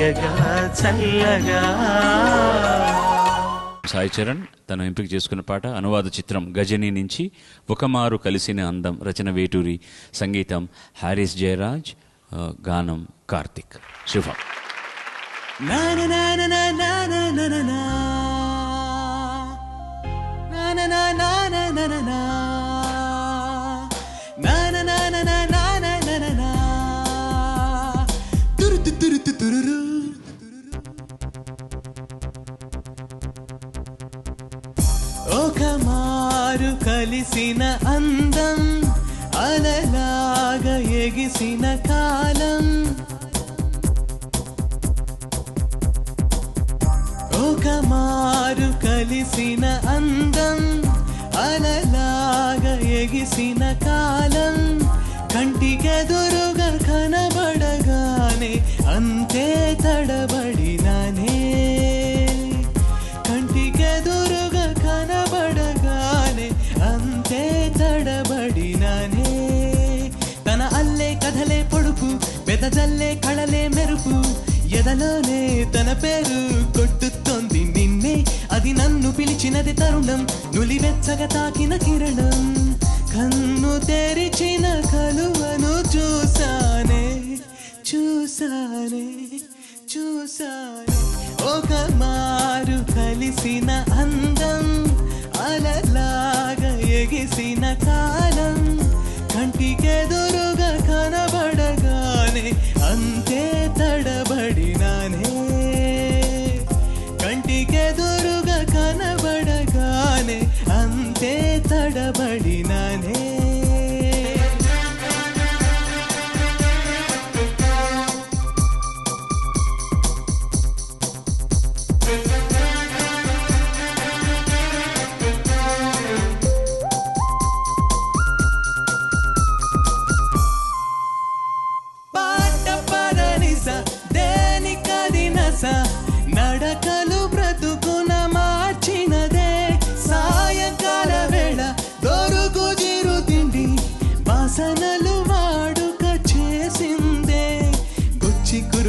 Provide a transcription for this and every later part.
తీయగా చల్లగా సాయి చరణ్ తను ఎంపిక చేసుకున్న పాట అనువాద చిత్రం గజని నుంచి ఒకమారు కలిసిన అందం రచన వేటూరి సంగీతం హారిస్ జయరాజ్ గానం కార్తిక్ శుభం నా నా నా నా నా ఒక మారు కలిసిన అందం అలలాగ ఎగిసిన కాలం. ఒక మారు కలిసిన అందం అలలాగ ఎగిసిన కాలం. కంటికెదురు జల్లే కళలే మెరుపు ఎదలోనే తన పేరు కొట్టుతోంది నిన్నే. అది నన్ను పిలిచినది తరుణం నులివెచ్చగా తాకిన కిరణం. కన్ను తెరిచిన కలువను చూసానే చూసానే చూసానే ఒక మారు కలిసిన అందం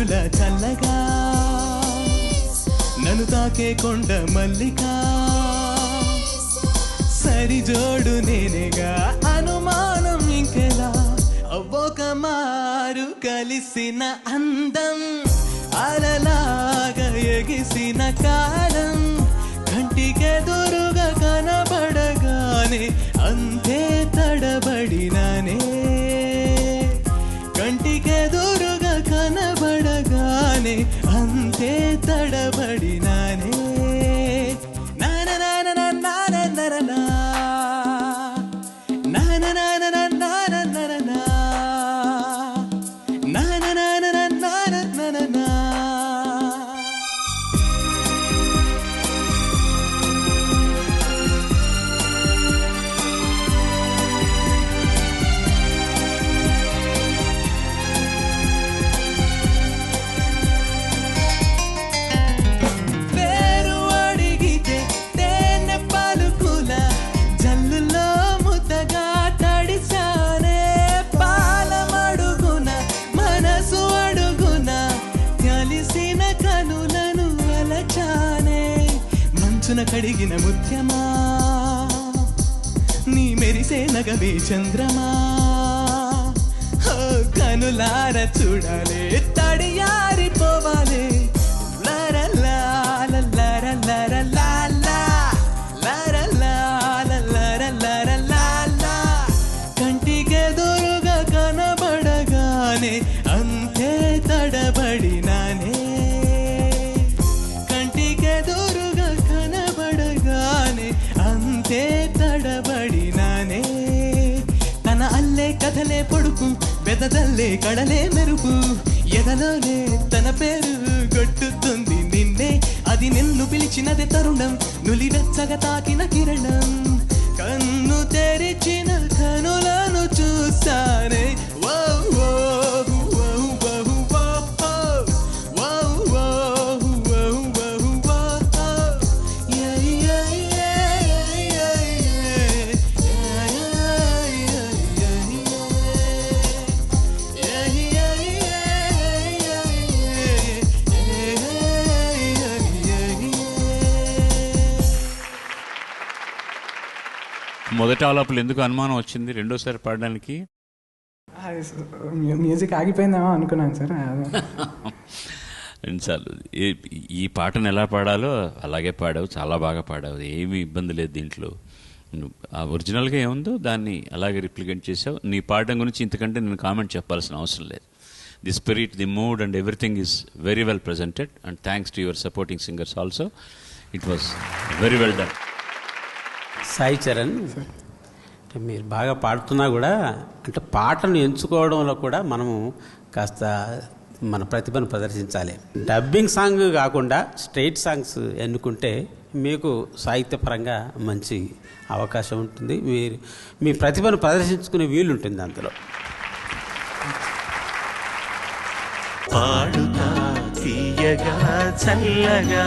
గుచ్చి చల్లగా నన్ను తాకే కొండ మల్లిక. సరిజోడు నేనేగా అనుమానం ఇంకెలా? ఒక మారు కలిసిన అందం అలలాగా ఎగిసిన కాలం కంటికెదురు మనసున కడిగిన ముత్యమా? నీ మెరిసే నగవే చంద్రమా? కనులార చూడాలే తడబడినానే. తన అల్లే కథలే పొడుపు బెదదల్లే కడలే మెరుపు. ఎదలోనే తన పేరు కొట్టుతుంది నిన్నే. అది నిన్ను పిలిచినది తరుణం నులివెచ్చగా తాకిన కిరణం. కన్ను తెరిచిన కనులను చూస్తానే ఓ. మొదటి ఆలాపులు ఎందుకు అనుమానం వచ్చింది? రెండోసారి పాడడానికి? మ్యూజిక్ ఆగిపోయిందేమో అనుకున్నాను సార్. రెండుసార్లు. ఈ- పాటను ఎలా పాడాలో అలాగే పాడావు చాలా బాగా పాడావు. ఏమీ ఇబ్బంది లేదు దీంట్లో. ఆ ఒరిజినల్గా ఏముందో దాన్ని అలాగే రిప్లికెంట్ చేసావు. నీ పాడడం గురించి ఇంతకంటే నేను కామెంట్ చెప్పాల్సిన అవసరం లేదు. The spirit the mood and everything is very well presented and thanks to your supporting singers also. It was very well done. Sai Charan అంటే మీరు బాగా పాడుతున్నా కూడా అంటే పాటను ఎంచుకోవడంలో కూడా మనము కాస్త మన ప్రతిభను ప్రదర్శించాలి. డబ్బింగ్ సాంగ్ కాకుండా స్ట్రైట్ సాంగ్స్ ఎన్నుకుంటే మీకు సాహిత్యపరంగా మంచి అవకాశం ఉంటుంది. మీరు మీ ప్రతిభను ప్రదర్శించుకునే వీలు ఉంటుంది అందులో. పాడుతా తీయగా చల్లగా.